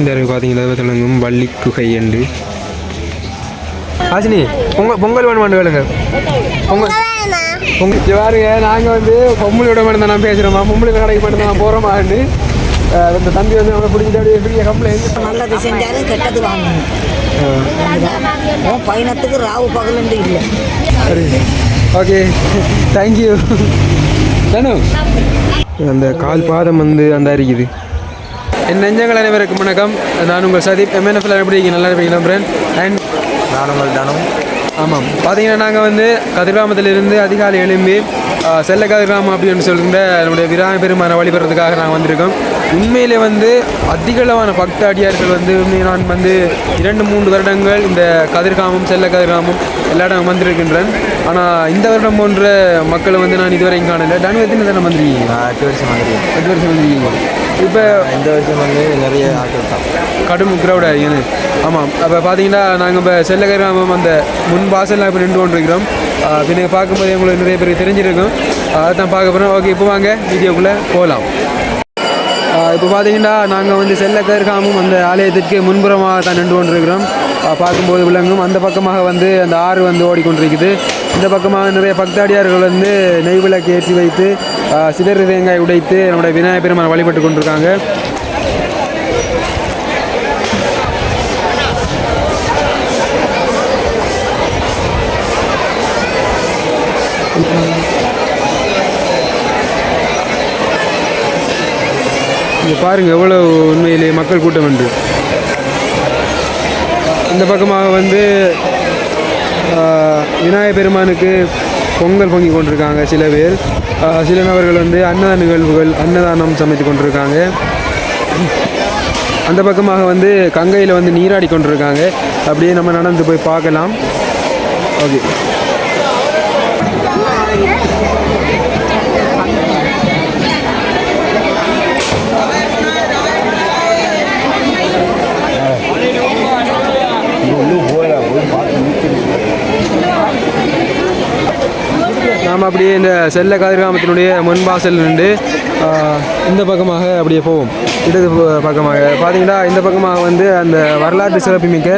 இந்த இருக்கு பார்த்தீங்கன்னா திலங்கும் வள்ளி குகை என்று. ஆசினி பொங்கல் பொங்கல் வேணுமான்னு கேளுங்க. பொங்கல் பொங்கல் பாருங்க நாங்கள் வந்து பொம்பளையோட மட்டும் தான் நான் பேசுகிறோமா பொம்பளை கடைக்கு மட்டும் தான் போகிறோமான்னு இந்த தம்பி வந்து நம்மளை பிடிச்சிட்டு அப்படியே பெரிய கம்ப்ளைண்ட் நல்லது செஞ்சாலும் கெட்டது வாங்கணும். பயணத்துக்கு ராவு பகலுண்டு இல்லை. சரி. ஓகே. தேங்க்யூ தானு அந்த கால் பாதம் வந்து அந்த இருக்குது என் நெஞ்சங்கள் அனைவருக்கும் வணக்கம். நான் உங்கள் சதீப். எம்என்எஃப்ல எப்படி நல்லா இருப்பீங்க நம்புறேன் அண்ட் நான் உங்கள் தானும் ஆமாம் பார்த்தீங்கன்னா நாங்கள் வந்து கதிர்காமத்திலிருந்து அதிகாலை எழும்பி செல்ல கதிர்காமம் அப்படின்னு சொல்கின்ற நம்முடைய விராம பெருமானை வழிபடுறதுக்காக நாங்கள் வந்திருக்கோம். உண்மையிலே வந்து அதிகளவான பக்த அடியார்கள் வந்து நான் வந்து இரண்டு மூன்று வருடங்கள் இந்த கதிர்காமம் செல்ல கதிர்காமம் எல்லா இடம் வந்திருக்கின்றேன் ஆனால் இந்த வருடம் போன்ற மக்களை வந்து நான் இதுவரையும் காணலை. தனு எத்தனை தினம் வந்திருக்கீங்க? எட்டு வருஷம் வந்துருக்கேன். எட்டு வருஷம் வந்திருக்கீங்க. இப்போ இந்த வருஷம் வந்து நிறைய ஆட்கள் தான். கடும் க்ரௌடாக இருக்குது. ஆமாம். அப்போ பார்த்தீங்கன்னா நாங்கள் இப்போ செல்ல கிராமம் அந்த முன் வாசலில் இப்போ நின்று கொண்டிருக்கிறோம். பின்ன பார்க்கும்போது உங்களுக்கு நிறைய பேருக்கு தெரிஞ்சிருக்கும். அதான் பார்க்க போகிறோம் ஓகே இப்போ வாங்க வீடியோக்குள்ளே போகலாம். இப்போ பார்த்தீங்கன்னா நாங்கள் வந்து செல்ல கதிர்காமும் அந்த ஆலயத்திற்கு முன்புறமாக தான் நின்று கொண்டிருக்கிறோம். பார்க்கும்போது விளங்கும் அந்த பக்கமாக வந்து அந்த ஆறு வந்து ஓடிக்கொண்டிருக்குது. இந்த பக்கமாக நிறைய பக்தாடியார்கள் வந்து நெய் விளக்கு ஏற்றி வைத்து சிதறு தேங்காய் உடைத்து நம்முடைய விநாயகர் பெருமானை வழிபட்டு கொண்டிருக்காங்க. இங்கே பாருங்கள் எவ்வளோ உண்மையிலே மக்கள் கூட்டம் என்று. இந்த பக்கமாக வந்து ஆஹ், விநாயகர் பெருமானுக்கு பொங்கல் பொங்கி கொண்டிருக்காங்க சில பேர். சில நபர்கள் வந்து அன்னதான நிகழ்வுகள் அன்னதானம் சமைத்து கொண்டிருக்காங்க. அந்த பக்கமாக வந்து கங்கையில் வந்து நீராடி கொண்டிருக்காங்க. அப்படியே நம்ம நடந்து போய் பார்க்கலாம். ஓகே. நம்ம அப்படியே இந்த செல்ல கதிர்காமத்தினுடைய முன்பாசல் நின்று இந்த பக்கமாக அப்படியே போவோம். இடது பக்கமாக. பார்த்தீங்கன்னா இந்த பக்கமாக வந்து அந்த வரலாற்று சிறப்புமிக்க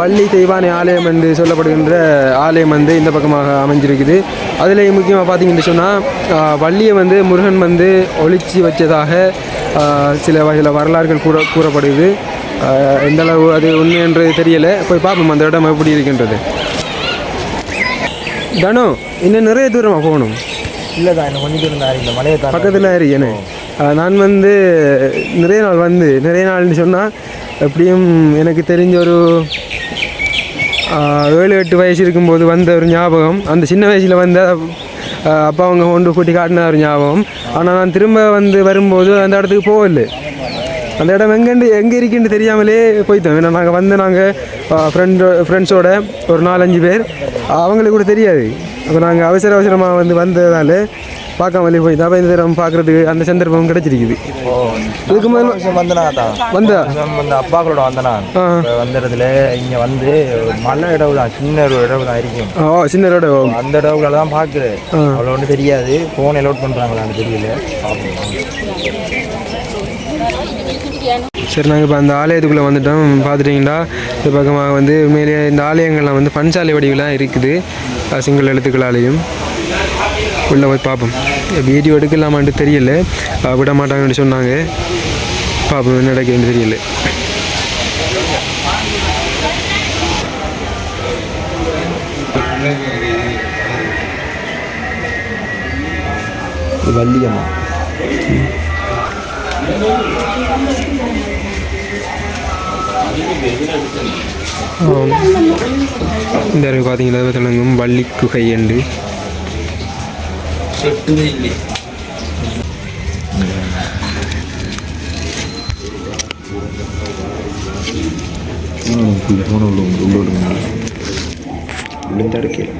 வள்ளி தெய்வானை ஆலயம் என்று சொல்லப்படுகின்ற ஆலயம் வந்து இந்த பக்கமாக அமைஞ்சிருக்குது. அதில் முக்கியமாக பார்த்தீங்கன்னு சொன்னால் வள்ளியை வந்து முருகன் வந்து ஒழிச்சு வச்சதாக சில வகையில் வரலாறுகள் கூற கூறப்படுது. எந்தளவு எந்த அளவு அது உண்மை என்று தெரியலை. போய் பார்ப்போம் அந்த இடம் எப்படி இருக்கின்றது. தனு இன்னும் நிறைய தூரமாக போகணும். இல்லை தான் எனக்கு கொஞ்சம் தூரம் தான் இந்த மலையை தான் பக்கத்தில் இருக்கேனே. நான் வந்து நிறைய நாள் வந்து நிறைய நாள்னு சொன்னால் எப்படியும் எனக்கு தெரிஞ்ச ஒரு ஏழு எட்டு வயசு இருக்கும்போது வந்த ஒரு ஞாபகம். அந்த சின்ன வயசில் வந்த அப்பா அவங்க கொண்டு கூட்டி காட்டின ஒரு ஞாபகம். ஆனால் நான் திரும்ப வந்து வரும்போது அந்த இடத்துக்கு போகல. அந்த இடம் எங்கேண்டு எங்கே இருக்குன்னு தெரியாமலே போய்த்தோம் ஏன்னா நாங்கள் வந்து நாங்கள் ஃப்ரெண்டோ ஃப்ரெண்ட்ஸோட ஒரு நாலஞ்சு பேர். அவங்களுக்கு கூட தெரியாது. அப்போ நாங்கள் அவசர அவசரமாக வந்து வந்ததால் பார்க்காமலே போய் அப்போ இந்த தரம் பார்க்குறதுக்கு அந்த சந்தர்ப்பம் கிடைச்சிருக்குது. இதுக்கு முதல்ல வருஷம் வந்தனா தான் வந்தா? வந்து அப்பாக்களோட வந்தனா. ஆ. இப்ப வந்த இடத்துல இங்கே வந்து மலை இடவு தான் சின்ன ஒரு இடவு தான் இருக்கும் ஓ சின்ன ஓ அந்த இடவுல தான் பார்க்குறேன் அவ்வளோ ஒன்றும் தெரியாது. ஃபோனை லோட் பண்ணுறாங்களான்னு தெரியல. சரி நாங்கள் இப்போ அந்த ஆலயத்துக்குள்ளே வந்துட்டோம். பார்த்துட்டிங்களா? இந்த பக்கமாக வந்து உண்மையிலேயே இந்த ஆலயங்கள்லாம் வந்து பஞ்சாலை வடிவெலாம் இருக்குது. சிங்கள எழுத்துக்களாலேயும். உள்ளே போய் பார்ப்போம் வீடியோ எடுக்கலாமான்ட்டு தெரியல. விட மாட்டாங்கன்னு சொன்னாங்க. பார்ப்போம் என்ன நடக்குதுன்னு தெரியல. வள்ளியம்மா. இந்த இருக்கு பார்த்தீங்களா திலங்கும் வள்ளி குகை என்று. കിട്ടുകയില്ലേ ഉള്ളൂ ഉള്ളോട്ട് ഉള്ളിന്റെ അടുക്കില്ല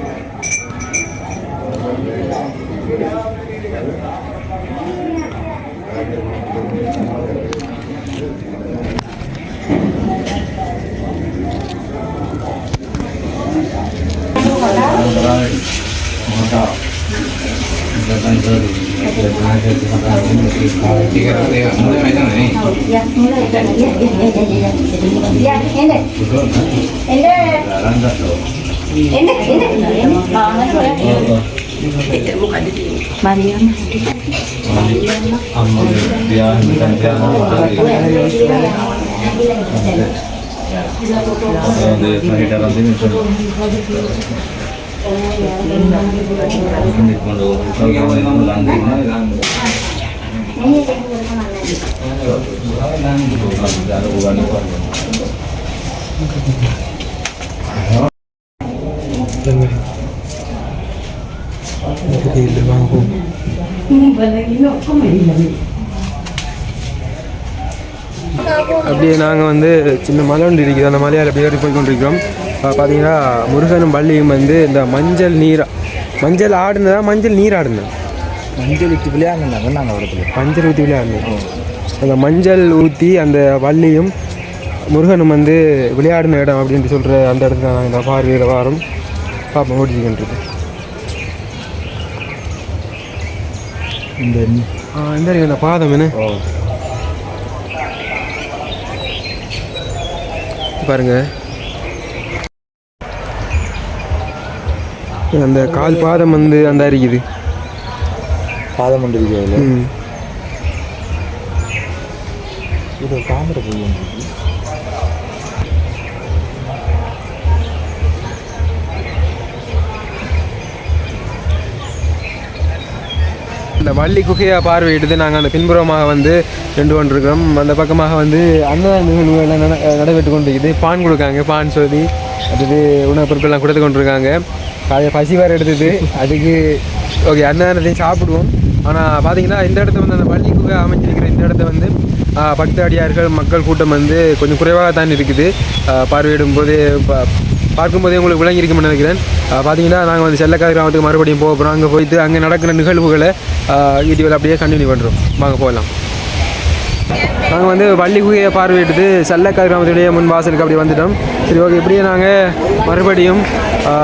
Thank you. Tiga ratus ya, mulai macam ni. Ya, mulai. Ya, ya, ya, ya, ya. Ya, ini. Ini. Ini, ini, ini. Ah, macam mana? Itu muka dia. Mariam. Amal dia, bukan dia. Ada pengidaran sini. இல்லை அப்படியே நாங்கள் வந்து சின்ன மலை ஒன்று இருக்குது. அந்த மலையால் அப்படியே போய் கொண்டிருக்கிறோம். பார்த்தீங்கன்னா முருகனும் பள்ளியும் வந்து இந்த மஞ்சள் நீர் மஞ்சள் ஆடுனதா? மஞ்சள் நீர் ஆடுனதா? மஞ்சள் வச்சு விளையாடுனாங்க நாங்கள் இடத்துல மஞ்சள் ஊற்றி விளையாடணும் அந்த மஞ்சள் ஊற்றி அந்த வள்ளியும் முருகனும் வந்து விளையாடின இடம் அப்படின்ட்டு சொல்கிற அந்த இடத்துல நாங்கள் இந்த பார்வையில் வாரம் பார்ப்போம் ஓடிக்கின்றது. இந்த இந்த பாதம் என்ன? ஓ. அந்த கால் பாதம் வந்து அந்த இருக்குது பாதம் ம். இது தாமரை பூ. இந்த வள்ளி குகையை பார்வையிட்டு நாங்கள் அந்த பின்புறமாக வந்து ரெண்டு கொண்டிருக்கிறோம். அந்த பக்கமாக வந்து அன்னதான நிகழ்வுகள் எல்லாம் நட நடைபெற்று கொண்டிருக்குது. பான் கொடுக்காங்க பான் சொல்லி அடுத்து உணவுப் பொருட்கள்லாம் கொடுத்து கொண்டிருக்காங்க. அதை பசி வேறு எடுத்தது. அதுக்கு ஓகே அன்னதானத்தையும் சாப்பிடுவோம். ஆனால் பார்த்தீங்கன்னா இந்த இடத்த வந்து அந்த வள்ளி குகை அமைஞ்சிருக்கிற இந்த இடத்த வந்து ஆ, பக்தாடியார்கள் மக்கள் கூட்டம் வந்து கொஞ்சம் குறைவாக தான் இருக்குது பார்வையிடும் போதே பார்க்கும்போதே உங்களுக்கு விளங்கியிருக்கும்னு நினைக்கிறேன். பார்த்தீங்கன்னா நாங்கள் வந்து செல்லக்காய் கிராமத்துக்கு மறுபடியும் போக போகிறோம் அங்கே போயிட்டு அங்கே நடக்கிற நிகழ்வுகளை வீடியோவில் அப்படியே கண்டினியூ பண்ணுறோம் வாங்க போகலாம். நாங்கள் வந்து வள்ளி குகையை பார்வையிட்டு செல்லக்காய் கிராமத்துடைய முன் வாசலுக்கு அப்படி வந்துட்டோம். சரி ஓகே இப்படியே நாங்கள் மறுபடியும்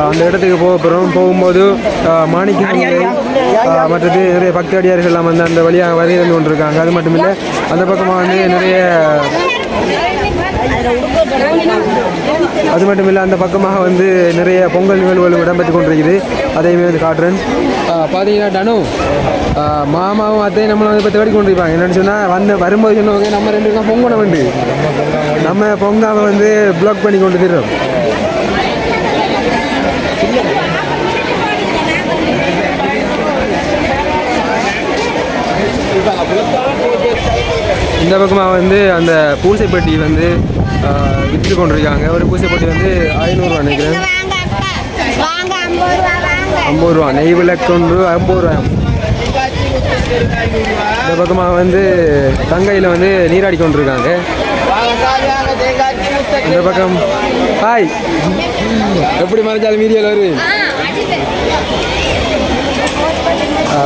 அந்த இடத்துக்கு போக போகிறோம் போகும்போது ஆஹ் மாணிக்க ஆஹ் மற்றது நிறைய பக்தடியார்கள் எல்லாம் வந்து அந்த வழியாக வருகை வந்து கொண்டிருக்காங்க. அது மட்டும் இல்லை அந்த பக்கமாக வந்து நிறைய அது மட்டும் இல்லை அந்த பக்கமாக வந்து நிறைய பொங்கல் நிகழ்வுகளும் இடம்பெற்று கொண்டிருக்குது. அதையுமே வந்து காட்டுறேன். பார்த்தீங்கன்னா டனு மாமாவும் அத்தையும் நம்மளை வந்து இப்போ தேடி கொண்டிருப்பாங்க. என்னென்னு சொன்னால் வந்து வரும்போது சொன்னவங்க நம்ம ரெண்டு பேரும் பொங்கணும் வேண்டு நம்ம பொங்காமல் வந்து பிளாக் பண்ணி கொண்டு திடுறோம் இந்த பக்கமாக வந்து அந்த பூசைப்பட்டி வந்து விற்று கொண்டிருக்காங்க ஒரு பூசைப்பட்டி வந்து ஐநூறுரூவா நினைக்கிறேன். ஐம்பது ரூபா நெய் விளக்கொன்று ஐம்பது ரூபா. இந்த பக்கமாக வந்து தங்கையில் வந்து நீராடி கொண்டிருக்காங்க. இந்த பக்கம் ஹாய். எப்படி மறைஞ்சாலும் மீடியாவில் வருது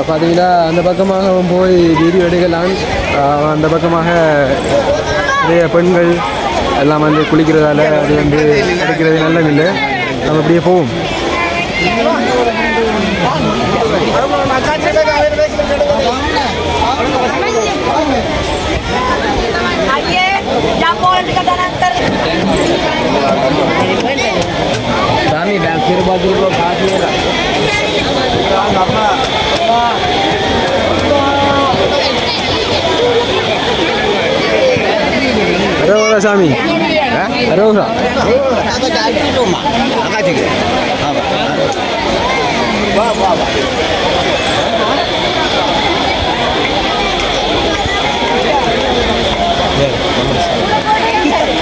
பார்த்தீங்கன்னா அந்த பக்கமாக போய் வீடியோ எடுக்கலாம். அந்த பக்கமாக நிறைய பெண்கள் எல்லாம் வந்து குளிக்கிறதால அது வந்து எடுக்கிறது நல்லதில்லை. நம்ம அப்படியே போவோம். ஐயே ஜாப்போல் கதனந்தர் சாமி பேக் பேர் பார்த்துட்டு பார்த்து அரோகரா சாமி. அரோகரா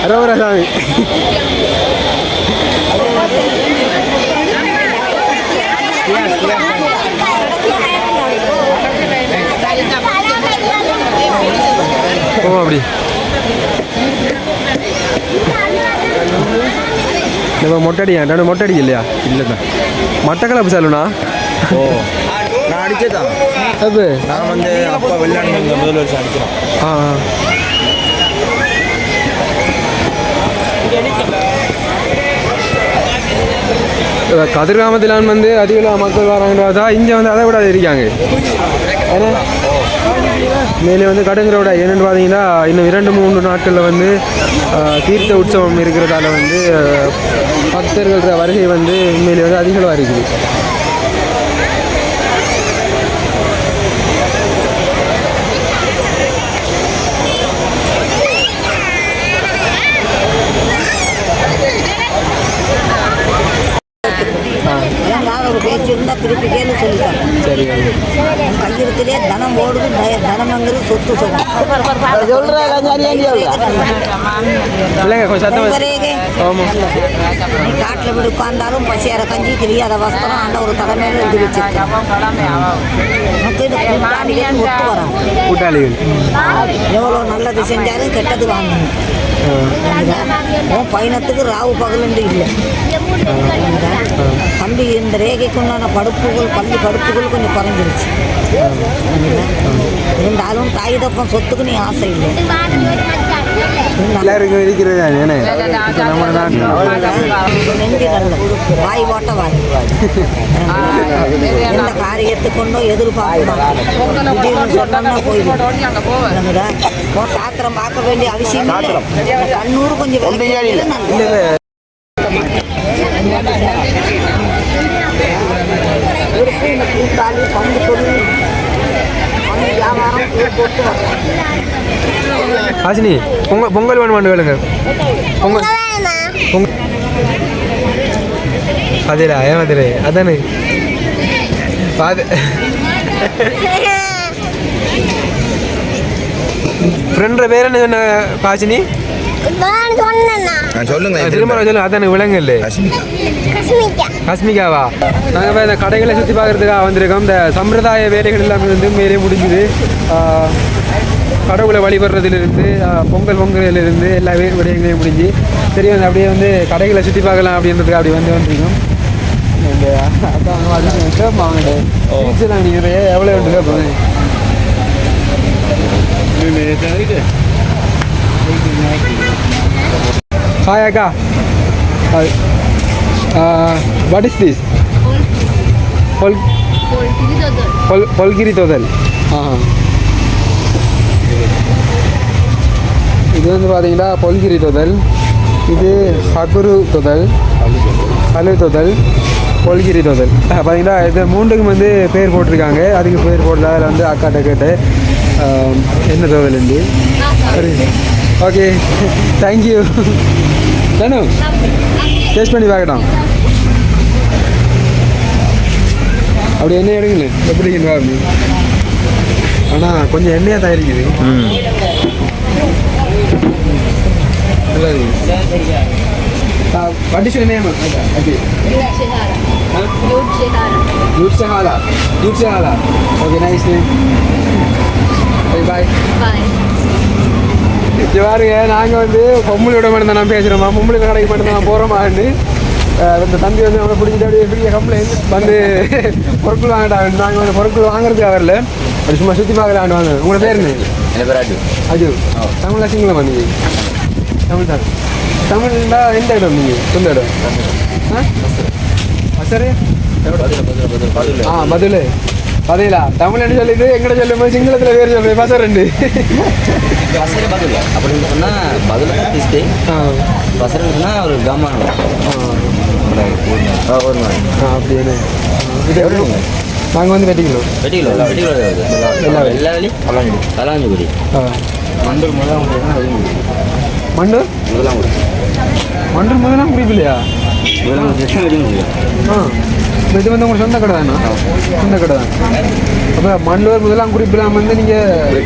அரோகரா சாமி. அப்படி. நம்ம மொட்டடியா நான் மொட்டடி இல்லையா? இல்லை தான் மட்டக்களப்பு சாலுண்ணா? ஓ நான் அடிச்சதான் அப்போ. நான் வந்து அப்பா வெள்ளாண்டு முதல் வருஷம் அடிக்கிறோம். ஆ கதிர்காமத்திலான் வந்து அதிகள மக்கள் வராங்கன்றதா இங்கே வந்து அதை விட இருக்காங்க ஏன்னா மேலே வந்து கடுங்கரோட என்னென்னு பார்த்தீங்கன்னா இன்னும் இரண்டு மூன்று நாட்களில் வந்து தீர்த்த உற்சவம் இருக்கிறதால வந்து பக்தர்கள வருகை வந்து உண்மையிலே வந்து அதிகளவாக இருக்குது ஏதாவது ஒரு பேச்சு இருந்தால் திருப்பி கேள்வி சொல்லிட்டாங்க. சரி கையிருத்திலே தனம் ஓடுது தனம்ங்கிறது சொத்து இல்லைங்க கொஞ்சம் உங்கரேகே. ஆமாம் காட்டில் போய் உட்கார்ந்தாலும் பசியார கஞ்சி தெரியாத வஸ்திரம் ஆண்ட ஒரு தலைமையில வச்சிருக்கேன் இது கூட்டாளிகள் ஒத்து கூட்டாளிகள். எவ்வளோ நல்லது செஞ்சாலும் கெட்டது வாங்கணும் பயணத்துக்கு ராவு பகலுண்டு இல்லை. தம்பி இந்த ரேகைக்கு உண்டான படுப்புகள் பள்ளி படுப்புகள் கொஞ்சம் குறைஞ்சிருச்சு. இருந்தாலும் தாய் தப்பம் சொத்துக்கு நீ ஆசை இல்லை. எல்லாருக்கும் இருக்கிறது தானே நம்ம நாட்டில் வாய் போட்ட வாய். எந்த காரியத்தை கொண்டோ எதிர்பார்க்க மாட்டோம். திடீர்னு சொன்னோம்னா போயிடும். சாத்திரம் பார்க்க வேண்டிய அவசியம் இல்லை. கண்ணூர் கொஞ்சம் கூட்டாளி பங்கு பங்கு வியாபாரம் போட்டு வரலாம் பொங்கல் பொங்கல் வேணும் வேண்டு வேலுங்க பொங்கல் பொங்கல் அதிரா ஏன் அதிரே அதானே. பாது ஃப்ரெண்ட்ற பேர் என்ன சொன்ன ஹாசினி சொல்லுங்க திரும்ப சொல்லு அதானே விலங்கு ஹஸ்மிகாவா நாங்கள் இப்போ இந்த கடைகளை சுற்றி பார்க்குறதுக்காக வந்திருக்கோம். இந்த சம்பிரதாய வேலைகள் எல்லாமே வந்து மேலே முடிஞ்சுது. கடவுளை வழிபடுறதுலேருந்து பொங்கல் பொங்கலிருந்து எல்லா விடயங்களையும் முடிஞ்சு சரி வந்து அப்படியே வந்து கடைகளை சுற்றி பார்க்கலாம் அப்படின்றதுக்கு அப்படி வந்து வந்திருக்கோம். ஃபீஸ்லாம் நீங்கள் எவ்வளோ வந்து கேட்போம். ஹாய் அக்கா. வாட் இஸ் திஸ் பொல் பொல் பொல்கிரி தோதல் ஆ இது வந்து பார்த்தீங்கன்னா பொல்கிரி தோதல். இது ஹகுரு தொதல். அலு தொதல். பொல்கிரி தோதல். பார்த்தீங்கன்னா இது மூன்றுக்கும் வந்து பேர் போட்டிருக்காங்க. அதுக்கு பேர் போடல அதில் வந்து அக்காட்ட கேட்டு என்ன தோதல் இருந்து சரி. ஓகே. தேங்க்யூ தானு டேஸ்ட் பண்ணி பார்க்கட்டும். அப்படி எண்ணெய் எடுங்களே எப்படி பாருங்க ஆனால் கொஞ்சம் எண்ணெயாக தான் இருக்குது நல்லா இருக்கு வட்டி ஓகே யூட் யூட் okay nice name bye bye இது பாருங்க. நாங்கள் வந்து பொம்பளையோட மட்டும் தான் பேசுகிறோமா பொம்பளை கடைக்கு மட்டும் தான் போகிறோமான்னு இந்த தம்பி வந்து நம்மளை பிடிச்சிட்டு அப்படியே பெரிய கம்ப்ளைண்ட் வந்து பொருட்கள் வாங்கிட்டாங்க நாங்கள் வந்து பொருட்கள் வாங்குறதுக்கு அவர் அப்படி சும்மா சுற்றி பார்க்கலான்னு வாங்க உங்களோட பேர் என்ன பேர் அஜு அஜு தமிழா சிங்களமா நீங்கள் தமிழ் தான் தமிழ்னா எந்த இடம் நீங்கள் சொந்த இடம் சரி ஆ பதில் பதிலா தமிழ்னு சொல்லிட்டு எங்கட சொல்லும்போது சிங்களத்தில் பேர் சொல்லுது பசர் ரெண்டு. அப்படின்னு சொன்னால் பதில் டிஸ்டே ஆ. பசங்க சொன்னால் ஒரு ஆ. அப்படியே இது நாங்கள் வந்து வெட்டிக்கணும் வெட்டிக்கிலோ வெட்டிக்கிலோ எல்லா. எல்லா வேலையும். கலாஞ்சுடி கலாஞ்சுகுடி ஆ. மண்டூர் முதலாம் முதலாம் மண்டு முதலாம் மண்டு முதலாம் குறிப்பில்லையா முதலாம் ஆ. இது வந்து உங்களுக்கு சொந்த கடை தானா? சொந்த கடை தான். அப்போ மண்டூர் முதலாம் குறிப்பிடாம வந்து நீங்கள்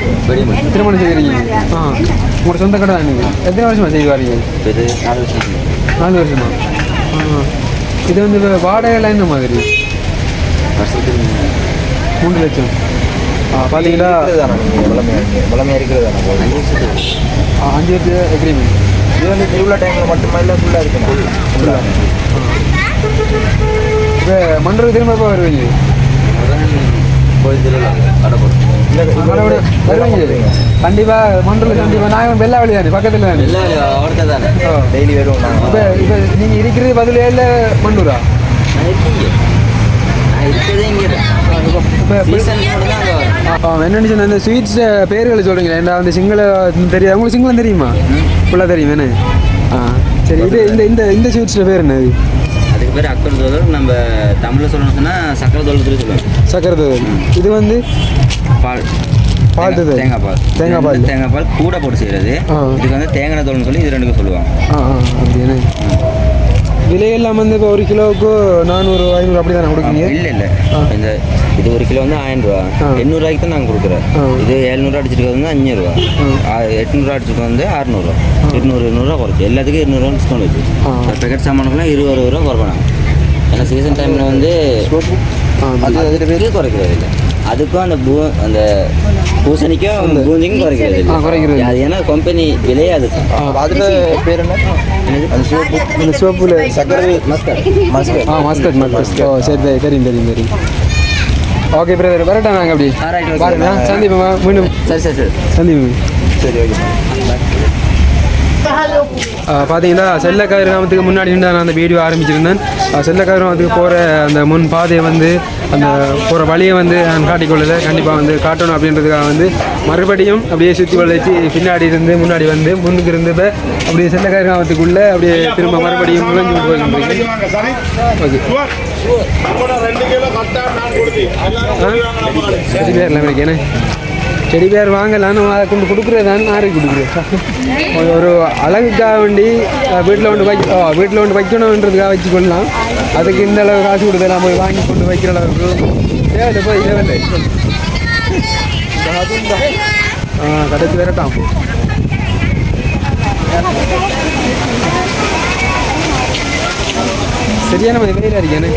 திருமணம் செய்கிறீங்க. ஆ. உங்களோட சொந்த கடை தான் நீங்கள் எத்தனை வருஷமா செய்து வரீங்க இது நாலு வருஷம். நாலு வருஷமா? ஆ. இது வந்து வாடகைலாம் இந்த மாதிரி? மூன்று லட்சம். ஆ பார்த்தீங்களா பழமையாக இருக்கிறது தானே அஞ்சு வருஷம் எக்ரிமெண்ட் இது வந்து திருவிழா டைமில் மட்டுமா இல்லை ஃபுல்லாக இருக்குமா? ஃபுல்லாக இப்போ மண்டூர் திரும்ப எப்போ வருவீங்க? கண்டிப்பாக மண்டூரில் கண்டிப்பாக நான் வெள்ளாவளி தானே பக்கத்தில் தானே? அவர்கிட்ட தானே? டெய்லி வருவோம் நாங்கள் இப்போ இப்போ நீங்கள் இருக்கிறது பதிலே இல்லை மண்டூரா? நான் இருக்கீங்க நான் இருக்கிறதே இங்கே வரும் என்னென்னு சொன்ன இந்த ஸ்வீட்ஸ் பேர்களை சொல்கிறீங்களா ஏன்னா அந்த சிங்கள தெரியாது உங்களுக்கு சிங்களம் தெரியுமா? ஃபுல்லாக தெரியும் என்ன? ஆ சரி இது இந்த இந்த இந்த ஸ்வீட்ஸில் பேர் என்னது அதுக்கு பேர் அக்கர் தோல் நம்ம தமிழில் சொல்லணும்னு சொன்னால் சக்கரை தோல் சொல்லி சொல்லுவாங்க. சக்கரை தோல் இது வந்து? பால். பால். தேங்காய் பால். தேங்காய் பால். தேங்காய் பால் கூட போட்டு செய்கிறது. இதுக்கு வந்து தேங்காய் தோல்னு சொல்லி இது ரெண்டுக்கும் சொல்லுவாங்க. ஆ ஆ அப்படியே விலையெல்லாம் வந்து இப்போ ஒரு கிலோவுக்கு நானூறு ஐநூறு அப்படி தானே கொடுக்குறீங்க இல்லை இல்லை. இந்த இது ஒரு கிலோ வந்து ஆயிரம் ரூபா. எண்ணூறுவாய்க்கு தான் நாங்கள் கொடுக்குறோம். இது எழுநூறுவா அடிச்சிருக்கிறது வந்து அஞ்சூறுவா எட்நூறுவா அடிச்சிருக்கிறது வந்து அறுநூறுவா. இருநூறு இருநூறுவா குறைச்சி. எல்லாத்துக்கும் இருநூறுவா டிஸ்கவுண்ட் வச்சு. பேக்கெட் சாமானுக்குலாம் இருபது ரூபா குறைப்பாங்க. ஏன்னா சீசன் டைமில் வந்து அது குறைக்கிறது இல்லை அதுக்கும் அந்த பூ அந்த பூசணிக்கும் பூந்திக்கும் குறைக்கிறது குறைக்கிறது அது ஏன்னா கம்பெனி விலையே அதுக்கு அதில் பேர் என்ன? அது சோப்பு இந்த சோப்பில் சக்கரை மஸ்கட் மஸ்கட். ஆ மஸ்கட் மஸ்கட். ஓ சரி சரி தெரியும் தெரியும் தெரியும். ஓகே பிரதர் வரட்டா நாங்கள் அப்படி. பாருங்க சந்திப்போமா? மீண்டும். சரி சரி சரி. சந்திப்போம்? சரி ஓகே பார்த்தீங்கன்னா செல்ல கதிர்காமத்துக்கு முன்னாடி நின்று நான் அந்த வீடியோ ஆரம்பிச்சிருந்தேன். செல்ல கதிர்காமத்துக்கு போகிற அந்த முன் பாதையை வந்து அந்த போகிற வழியை வந்து நான் காட்டிக்கொள்ளலை கண்டிப்பாக வந்து காட்டணும் அப்படின்றதுக்காக வந்து மறுபடியும் அப்படியே சுற்றி வளைச்சு பின்னாடி இருந்து முன்னாடி வந்து முன்னுக்கு இருந்து இப்போ அப்படியே செல்ல கதிர்காமத்துக்குள்ளே அப்படியே திரும்ப மறுபடியும் நுழைஞ்சு போயிருக்கேன் ஓகே. செடி பேரில் இருக்கேனே செடி பேர் வாங்கலான்னு அதை கொண்டு கொடுக்குறதான்னு யாருக்கு கொடுக்குறேன். ஒரு அழகுக்காக வேண்டி வீட்டில் கொண்டு வைக்க வீட்டில் கொண்டு வைக்கணுன்றதுக்காக வச்சுக்கொள்ளலாம் அதுக்கு இந்த அளவு காசு கொடுத்தலாம் போய் வாங்கி கொண்டு வைக்கிற அளவுக்கு. தேவை போய் தேவையில்லை ஆ கடைசி வரட்டாம் சரியான மாதிரி வெயிலாக இருக்கேன்னு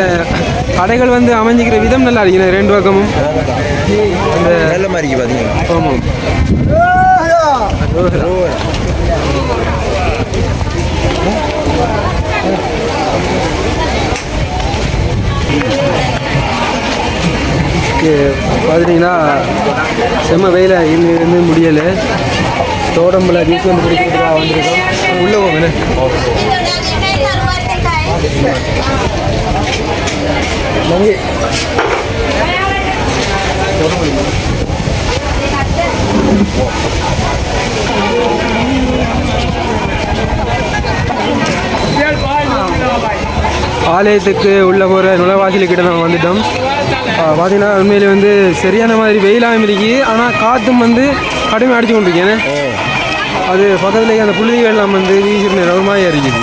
இந்த கடைகள் வந்து அமைஞ்சிக்கிற விதம் நல்லா இருக்குது. ரெண்டு பக்கமும். நல்ல மாதிரி பார்த்தீங்கன்னா ஆமாம் பார்த்துட்டிங்கன்னா செம்ம வெயில இருந்து இருந்து முடியலை. தோடம்புல ஜூஸ் வந்து குடிக்கிறதுக்காக வந்திருக்கோம் உள்ளே போங்க நன்றி ஆலயத்துக்கு உள்ள போகிற நுழைவாசலுக்கிட்ட நம்ம வந்துட்டோம். பார்த்தீங்கன்னா உண்மையிலே வந்து சரியான மாதிரி வெயிலாகவும் இருக்கு ஆனால் காற்றும் வந்து கடுமையாக அடிச்சு கொண்டிருக்கேன் அது பக்கத்துலேயே அந்த புழுதிகள் எல்லாம் வந்து வீசின ரவமாக இருக்குது.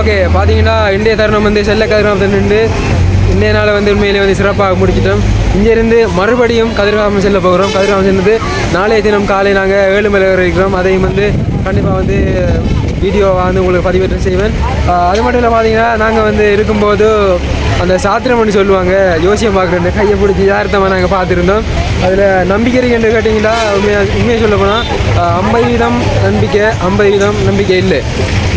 ஓகே பார்த்தீங்கன்னா இந்திய தருணம் வந்து செல்ல கதிர்காமத்தில் நின்று இன்றைய நாளை வந்து உண்மையிலே வந்து சிறப்பாக முடிச்சிட்டோம் இங்கேருந்து மறுபடியும் கதிர்காமம் செல்ல போகிறோம். கதிர்காமம் சென்று நாளைய தினம் காலை நாங்கள் ஏழு மணி இருக்கிறோம் அதையும் வந்து கண்டிப்பாக வந்து வீடியோவாக வந்து உங்களுக்கு பதிவேற்றம் செய்வேன். அது மட்டும் இல்லை பார்த்தீங்கன்னா நாங்கள் வந்து இருக்கும்போது அந்த சாத்திரம்னு சொல்லுவாங்க யோசியம் பார்க்குறது கையை பிடிச்சி யதார்த்தமாக நாங்கள் பார்த்துருந்தோம். அதில் நம்பிக்கை இருக்குன்னு கேட்டிங்கன்னா உண்மையாக உண்மையாக சொல்ல போனால் ஐம்பது வீதம் நம்பிக்கை ஐம்பது வீதம் நம்பிக்கை இல்லை.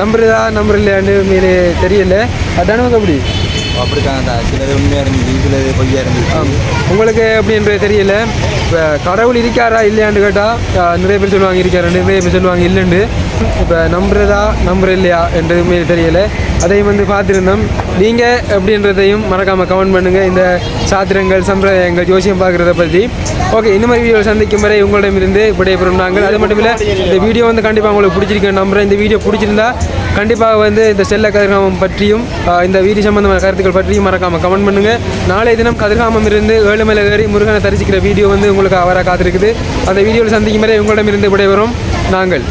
நம்புறதா நம்பர் இல்லையான்னு உண்மையிலே தெரியல. அதான அப்படி அப்படித்தாங்க தான் சிலது உண்மையாக இருந்துச்சு சிலது பொய்யா இருந்துச்சு. உங்களுக்கு எப்படின்றது தெரியல. இப்போ கடவுள் இருக்காரா இல்லையான்னு கேட்டால் நிறைய பேர் சொல்லுவாங்க இருக்காரு நிறைய பேர் சொல்லுவாங்க இல்லைன்னு. இப்போ நம்புறதா நம்புற இல்லையா என்றதுமே தெரியல. அதையும் வந்து பார்த்துருந்தோம். நீங்கள் எப்படின்றதையும் மறக்காமல் கமெண்ட் பண்ணுங்கள் இந்த சாத்திரங்கள் சம்பிரதாயங்கள் ஜோசியம் பார்க்குறத பற்றி ஓகே இந்த மாதிரி வீடியோ சந்திக்கும் வரை உங்களிடமிருந்து விடைபெறும் நாங்கள். அது மட்டும் இல்லை இந்த வீடியோ வந்து கண்டிப்பாக உங்களுக்கு பிடிச்சிருக்கேன் நம்புகிறேன் இந்த வீடியோ பிடிச்சிருந்தா கண்டிப்பாக வந்து இந்த செல்ல கதிர்காமம் பற்றியும் இந்த வீடியோ சம்பந்தமான கருத்துக்கள் பற்றியும் மறக்காமல் கமெண்ட் பண்ணுங்கள் நாளைய தினம் கதிர்காமம் இருந்து ஏழுமலை ஏறி முருகனை தரிசிக்கிற வீடியோ வந்து உங்களுக்கு அவராக காத்திருக்குது. அந்த வீடியோவில் சந்திக்கும் வரை உங்களிடமிருந்து விடைபெறும் நாங்கள்.